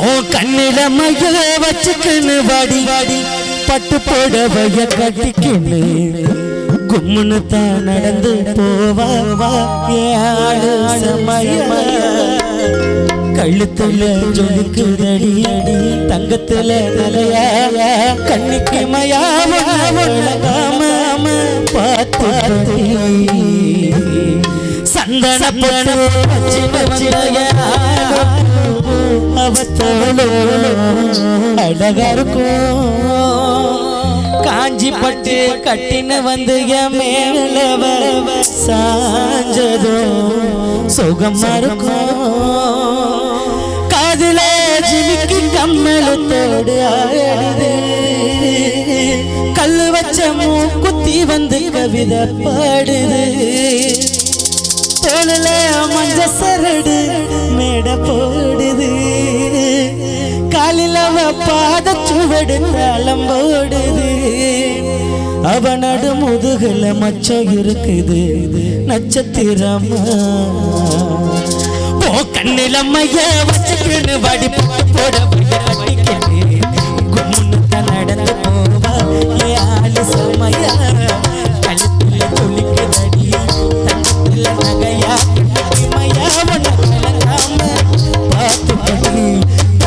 ஓ கண்ணில மைய வாடி வாடி. பட்டு புடவைய கட்டிக்கின்னு கும்முன்னு தான் நடந்து போவா கழுத்துல ஜொலிக்குதடி அடி தங்கத்துல நிலையா கண்ணிக்கு மயாம பார்த்து சந்தன பச்சு பச்சிலையா வச்சு அழகா இருக்கும் காஞ்சி பட்டு கட்டின்னு வந்து என் மேல வர சுகமா இருக்கும் காதுல ஜிமிக்கு கம்மலத்தோடு ஆடுது. கல்லு வச்ச மூக்குத்தி வந்து கவிதை பாடுது தோளில மஞ்ச சரடு காலில் அவ பாத சுவடு முதுகுல மச்சம் இருக்குது. நட்சத்திரமா. ஓ கண்ணில மைய வச்சுக்கின்னு வடி